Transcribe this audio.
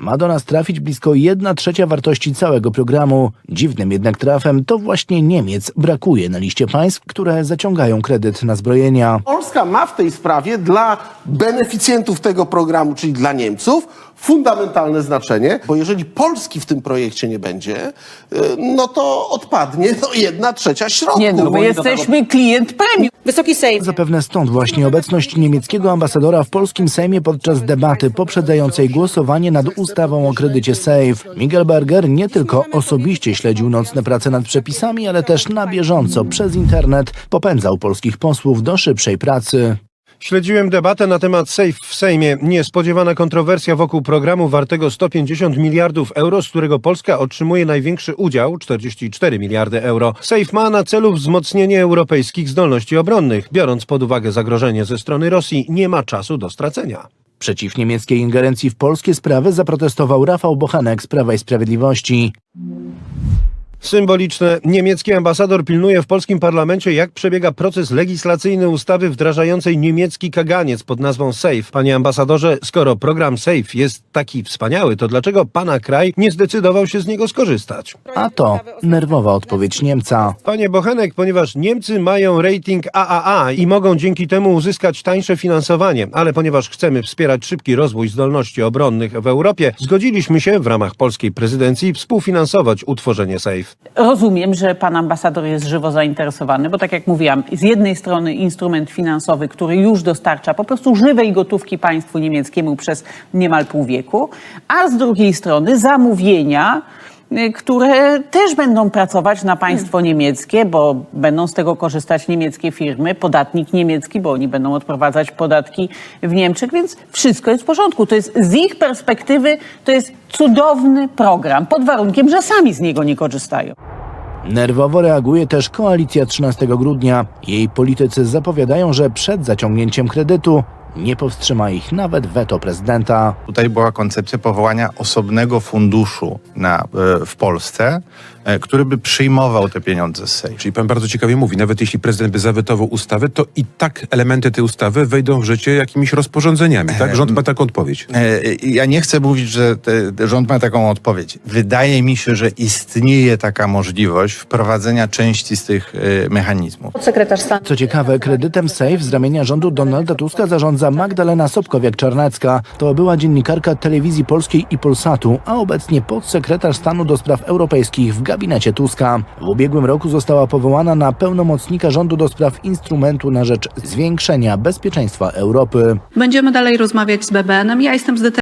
Ma do nas trafić blisko 1 trzecia wartości całego programu. Dziwnym jednak trafem to właśnie Niemiec brakuje na liście państw, które zaciągają kredyt na zbrojenia. Polska ma w tej sprawie dla beneficjentów tego programu, czyli dla Niemców, fundamentalne znaczenie, bo jeżeli Polski w tym projekcie nie będzie, y, no to odpadnie no, jedna trzecia środków. Nie no, bo my jesteśmy klient premium. Wysoki Sejm. Zapewne stąd właśnie obecność niemieckiego ambasadora w polskim Sejmie podczas debaty poprzedzającej głosowanie nad ustawą o kredycie SAFE. Miguel Berger nie tylko osobiście śledził nocne prace nad przepisami, ale też na bieżąco przez internet popędzał polskich posłów do szybszej pracy. Śledziłem debatę na temat SAFE w Sejmie. Niespodziewana kontrowersja wokół programu wartego 150 miliardów euro, z którego Polska otrzymuje największy udział 44 miliardy euro. SAFE ma na celu wzmocnienie europejskich zdolności obronnych. Biorąc pod uwagę zagrożenie ze strony Rosji, nie ma czasu do stracenia. Przeciw niemieckiej ingerencji w polskie sprawy zaprotestował Rafał Bochanek z Prawa i Sprawiedliwości. Symboliczne. Niemiecki ambasador pilnuje w polskim parlamencie, jak przebiega proces legislacyjny ustawy wdrażającej niemiecki kaganiec pod nazwą SAFE. Panie ambasadorze, skoro program SAFE jest taki wspaniały, to dlaczego pana kraj nie zdecydował się z niego skorzystać? A to nerwowa odpowiedź Niemca. Panie Bochenek, ponieważ Niemcy mają rating AAA i mogą dzięki temu uzyskać tańsze finansowanie, ale ponieważ chcemy wspierać szybki rozwój zdolności obronnych w Europie, zgodziliśmy się w ramach polskiej prezydencji współfinansować utworzenie SAFE. Rozumiem, że pan ambasador jest żywo zainteresowany, bo tak jak mówiłam, z jednej strony instrument finansowy, który już dostarcza po prostu żywej gotówki państwu niemieckiemu przez niemal pół wieku, a z drugiej strony zamówienia, które też będą pracować na państwo niemieckie, bo będą z tego korzystać niemieckie firmy, podatnik niemiecki, bo oni będą odprowadzać podatki w Niemczech, więc wszystko jest w porządku. To jest z ich perspektywy to jest cudowny program, pod warunkiem, że sami z niego nie korzystają. Nerwowo reaguje też koalicja 13 grudnia. Jej politycy zapowiadają, że przed zaciągnięciem kredytu nie powstrzyma ich nawet weto prezydenta. Tutaj była koncepcja powołania osobnego funduszu na, e, w Polsce, który by przyjmował te pieniądze z sejfu. Czyli pan bardzo ciekawie mówi, nawet jeśli prezydent by zawetował ustawę, to i tak elementy tej ustawy wejdą w życie jakimiś rozporządzeniami, tak? Rząd ma taką odpowiedź. E, Ja nie chcę mówić, że rząd ma taką odpowiedź. Wydaje mi się, że istnieje taka możliwość wprowadzenia części z tych e, mechanizmów. Podsekretarz stanu. Co ciekawe, kredytem SAFE z ramienia rządu Donalda Tuska zarządza Magdalena Sobkowiak-Czarnecka. To była dziennikarka telewizji polskiej i Polsatu, a obecnie podsekretarz stanu do spraw europejskich w gabinecie Tuska. W ubiegłym roku została powołana na pełnomocnika rządu do spraw instrumentu na rzecz zwiększenia bezpieczeństwa Europy. Będziemy dalej rozmawiać z BBN-em. Ja jestem zdeterminowana.